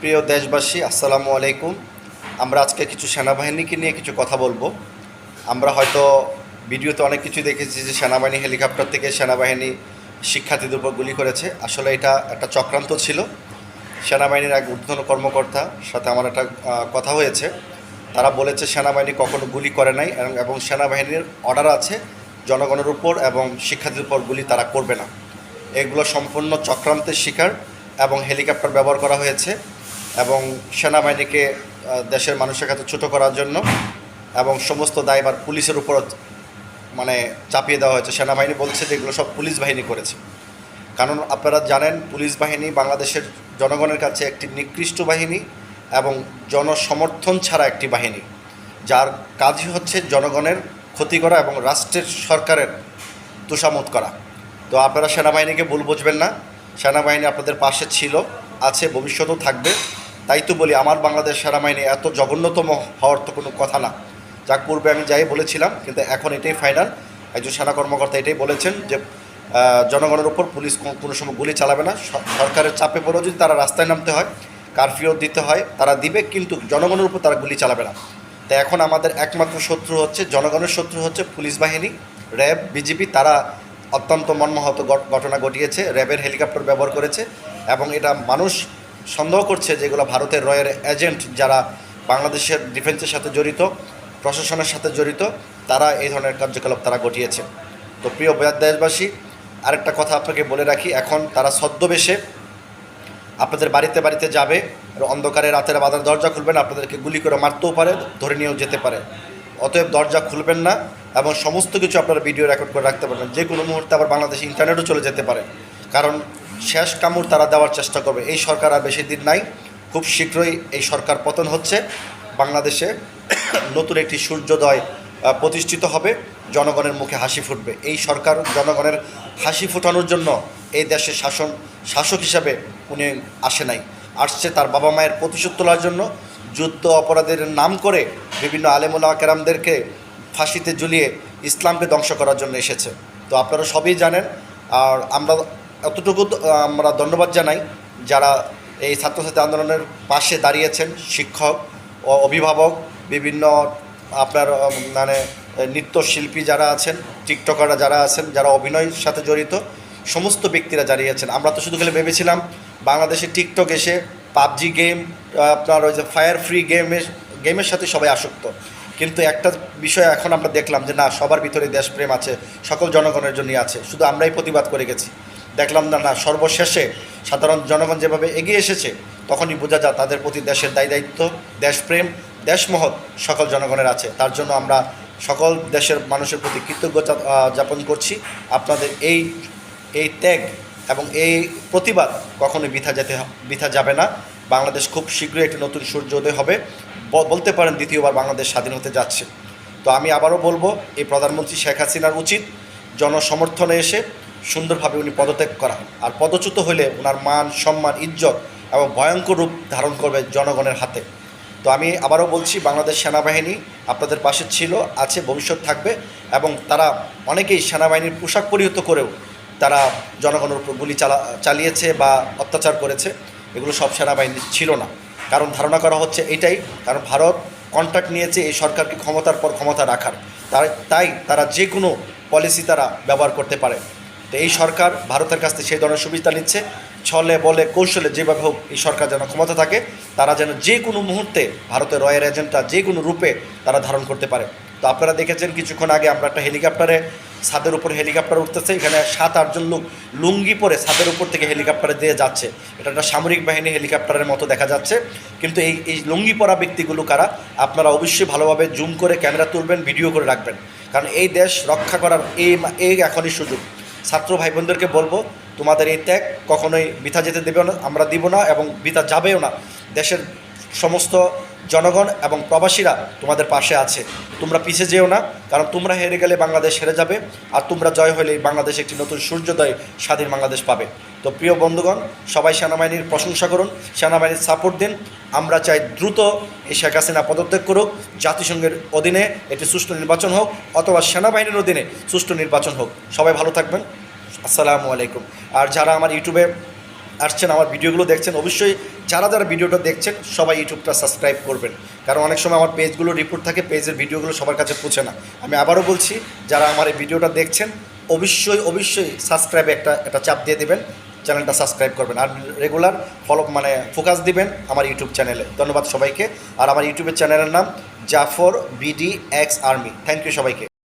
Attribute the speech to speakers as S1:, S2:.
S1: প্রিয় দেশবাসী, আসসালামু আলাইকুম। আমরা আজকে কিছু সেনাবাহিনীকে নিয়ে কিছু কথা বলব। আমরা হয়তো ভিডিওতে অনেক কিছু দেখেছি যে সেনাবাহিনী হেলিকপ্টার থেকে সেনাবাহিনী শিক্ষার্থীদের উপর গুলি করেছে। আসলে এটা একটা চক্রান্ত ছিল। সেনাবাহিনীর এক ঊর্ধ্বতন কর্মকর্তা সাথে আমার একটা কথা হয়েছে। তারা বলেছে সেনাবাহিনী কখনো গুলি করে নাই এবং- সেনাবাহিনীর অর্ডার আছে জনগণের উপর এবং শিক্ষার্থীদের উপর গুলি তারা করবে না। এগুলো সম্পূর্ণ চক্রান্তের শিকার এবং হেলিকপ্টার ব্যবহার করা হয়েছে। এবং সেনাবাহিনীকে দেশের মানুষের কাছে ছোটো করার জন্য এবং সমস্ত দায়ভার পুলিশের উপর মানে চাপিয়ে দেওয়া হয়েছে। সেনাবাহিনী বলছে যে এগুলো সব পুলিশ বাহিনী করেছে। কারণ আপনারা জানেন, পুলিশ বাহিনী বাংলাদেশের জনগণের কাছে একটি নিকৃষ্ট বাহিনী এবং জনসমর্থন ছাড়া একটি বাহিনী। যার কাজই হচ্ছে জনগণের ক্ষতি করা এবং রাষ্ট্রের সরকারের তোষামত করা। তো আপনারা সেনাবাহিনীকে ভুল বুঝবেন না। সেনাবাহিনী আপনাদের পাশে ছিল, আছে, ভবিষ্যতেও থাকবে। তাই তো বলি, আমার বাংলাদেশ সেনাবাহিনী এত জঘন্যতম হওয়ার তো কোনো কথা না। যা পূর্বে আমি যাই বলেছিলাম, কিন্তু এখন এটাই ফাইনাল একজন সেনা কর্মকর্তা এটাই বলেছেন যে জনগণের উপর পুলিশ কোনো- সময় গুলি চালাবে না। সরকারের চাপে পড়েও যদি তারা রাস্তায় নামতে হয় কারফিউ দিতে হয়, তারা দিবে, কিন্তু জনগণের উপর তারা গুলি চালাবে না। তো এখন আমাদের একমাত্র শত্রু হচ্ছে, জনগণের শত্রু হচ্ছে পুলিশ বাহিনী, র্যাব বিজেপি তারা অত্যন্ত মর্মাহত ঘটনা ঘটিয়েছে। র্যাবের হেলিকপ্টার ব্যবহার করেছে, এবং এটা মানুষ সন্দেহ করছে যেগুলো ভারতের রয়ের এজেন্ট যারা বাংলাদেশের ডিফেন্সের সাথে জড়িত, প্রশাসনের সাথে জড়িত, তারা এই ধরনের কার্যকলাপ তারা ঘটিয়েছে। তো প্রিয় দেশবাসী, আরেকটা কথা আপনাকে বলে রাখি, এখন তারা ছদ্মবেশে আপনাদের বাড়িতে বাড়িতে যাবে অন্ধকারে রাতের বাজার দরজা খুলবেন, আপনাদেরকে গুলি করে মারতেও পারে, ধরে নিয়েও যেতে পারে। অতএব দরজা খুলবেন না এবং সমস্ত কিছু আপনারা ভিডিও রেকর্ড করে রাখতে পারবেন। যে কোনো মুহূর্তে আবার বাংলাদেশে ইন্টারনেটও চলে যেতে পারে। কারণ শেষ কামড় তারা দেওয়ার চেষ্টা করবে। এই সরকার আর বেশি দিন নাই। খুব শীঘ্রই এই সরকার পতন হচ্ছে। বাংলাদেশে নতুন একটি সূর্যোদয় প্রতিষ্ঠিত হবে। জনগণের মুখে হাসি ফুটবে। এই সরকার জনগণের হাসি ফোটানোর জন্য এই দেশের শাসন শাসক হিসাবে উনি আসে নাই। আসছে তার বাবা মায়ের প্রতিশোধ তোলার জন্য। যুদ্ধ অপরাধের নাম করে বিভিন্ন আলেমুল্লাহ কেরামদেরকে ফাঁসিতে ঝুলিয়ে ইসলামকে ধ্বংস করার জন্য এসেছে। তো আপনারা সবই জানেন। আর আমরা এতটুকু আমরা ধন্যবাদ জানাই যারা এই ছাত্রছাত্রী আন্দোলনের পাশে দাঁড়িয়েছেন, শিক্ষক ও অভিভাবক, বিভিন্ন আপনার মানে নৃত্যশিল্পী যারা আছেন, টিকটকাররা যারা আছেন, যারা অভিনয়ের সাথে জড়িত, সমস্ত ব্যক্তিরা দাঁড়িয়েছেন। আমরা তো শুধু খেলে ভেবেছিলাম বাংলাদেশে টিকটক এসে পাবজি গেম আপনার ওই যে ফায়ার ফ্রি গেমের গেমের সাথে সবাই আসক্ত। কিন্তু একটা বিষয় এখন আমরা দেখলাম যে না, সবার ভিতরে দেশপ্রেম আছে, সকল জনগণের জন্যই আছে। শুধু আমরাই প্রতিবাদ করে গেছি। দেখলাম না না, সর্বশেষে সাধারণ জনগণ যেভাবে এগিয়ে এসেছে, তখনই বোঝা যায় তাদের প্রতি দেশের দায় দায়িত্ব, দেশপ্রেম, দেশমহৎ সকল জনগণের আছে। তার জন্য আমরা সকল দেশের মানুষের প্রতি কৃতজ্ঞতা যাপন করছি। আপনাদের এই এই ত্যাগ এবং এই প্রতিবাদ কখনোই বৃথা যেতে, বৃথা যাবে না। বাংলাদেশ খুব শীঘ্রই একটি নতুন সূর্যোদয় হবে। বলতে পারেন দ্বিতীয়বার বাংলাদেশ স্বাধীন হতে যাচ্ছে। তো আমি আবারও বলব, এই প্রধানমন্ত্রী শেখ হাসিনার উচিত জনসমর্থনে এসে সুন্দরভাবে উনি পদত্যাগ করা আর পদচ্যুত হলে ওনার মান, সম্মান, ইজ্জত এবং ভয়ঙ্কর রূপ ধারণ করবে জনগণের হাতে। তো আমি আবারও বলছি, বাংলাদেশ সেনাবাহিনী আপনাদের পাশে ছিল, আছে, ভবিষ্যৎ থাকবে এবং তারা অনেকেই সেনাবাহিনীর পোশাক পরিহিত করেও তারা জনগণের উপর গুলি চালা, চালিয়েছে বা অত্যাচার করেছে। এগুলো সব সেনাবাহিনীর ছিল না। কারণ ধারণা করা হচ্ছে এটাই, কারণ ভারত কন্ট্রাক্ট নিয়েছে এই সরকারকে ক্ষমতার পর ক্ষমতা রাখার। তাই তাই তারা যে কোনো পলিসি তারা ব্যবহার করতে পারে। তো এই সরকার ভারতের কাছ থেকে সেই ধরনের সুবিধা নিচ্ছে। ছলে বলে কৌশলে যেভাবে হোক এই সরকার যেন ক্ষমতা থাকে, তারা যেন যে কোনো মুহূর্তে ভারতের রয়্যাল এজেন্টরা যে কোনো রূপে তারা ধারণ করতে পারে। তো আপনারা দেখেছেন কিছুক্ষণ আগে আমরা একটা হেলিকপ্টারে ছাদের উপর হেলিকপ্টার উঠতেছে, এখানে সাত আটজন লোক লুঙ্গি পরে ছাদের উপর থেকে হেলিকপ্টারে দিয়ে যাচ্ছে। এটা একটা সামরিক বাহিনী হেলিকপ্টারের মতো দেখা যাচ্ছে। কিন্তু এই এই লুঙ্গি পরা ব্যক্তিগুলো কারা, আপনারা অবশ্যই ভালোভাবে জুম করে ক্যামেরা তুলবেন, ভিডিও করে রাখবেন। কারণ এই দেশ রক্ষা করার এই এই এখনই সুযোগ। ছাত্র ভাই বোনদেরকে বলব, তোমাদের এই ত্যাগ কখনোই বৃথা যেতে দেবে না, আমরা দিব না এবং বৃথা যাবেও না। দেশের সমস্ত জনগণ এবং প্রবাসীরা তোমাদের পাশে আছে। তোমরা পিছে যেও না, কারণ তোমরা হেরে গেলে বাংলাদেশ হেরে যাবে, আর তোমরা জয় হলে বাংলাদেশ একটি নতুন সূর্যোদয়, স্বাধীন বাংলাদেশ পাবে। তো প্রিয় বন্ধুগণ, সবাই সেনাবাহিনীর প্রশংসা করুন, সেনাবাহিনীর সাপোর্ট দিন। আমরা চাই দ্রুত এই শেখ হাসিনা পদত্যাগ করুক, জাতিসংঘের অধীনে এটি সুষ্ঠু নির্বাচন হোক, অথবা সেনাবাহিনীর অধীনে সুষ্ঠু নির্বাচন হোক। সবাই ভালো থাকবেন। আসসালামু আলাইকুম। আর যারা আমার ইউটিউবে আসছেন, আমার ভিডিওগুলো দেখছেন, অবশ্যই যারা যারা ভিডিওটা দেখছেন, সবাই ইউটিউবটা সাবস্ক্রাইব করবেন। কারণ অনেক সময় আমার পেজগুলো রিপোর্ট থাকে, পেজের ভিডিওগুলো সবার কাছে পৌঁছে না। আমি আবারও বলছি, যারা আমার এই ভিডিওটা দেখছেন, অবশ্যই অবশ্যই সাবস্ক্রাইবে একটা একটা চাপ দিয়ে দেবেন। চ্যানেলটা সাবস্ক্রাইব করবেন। আর রেগুলার ফলো মানে ফোকাস দিবেন আমার ইউটিউব চ্যানেলে ধন্যবাদ সবাইকে। আর আমার ইউটিউবের চ্যানেলের নাম Jafar BD X army. Thank you সবাইকে।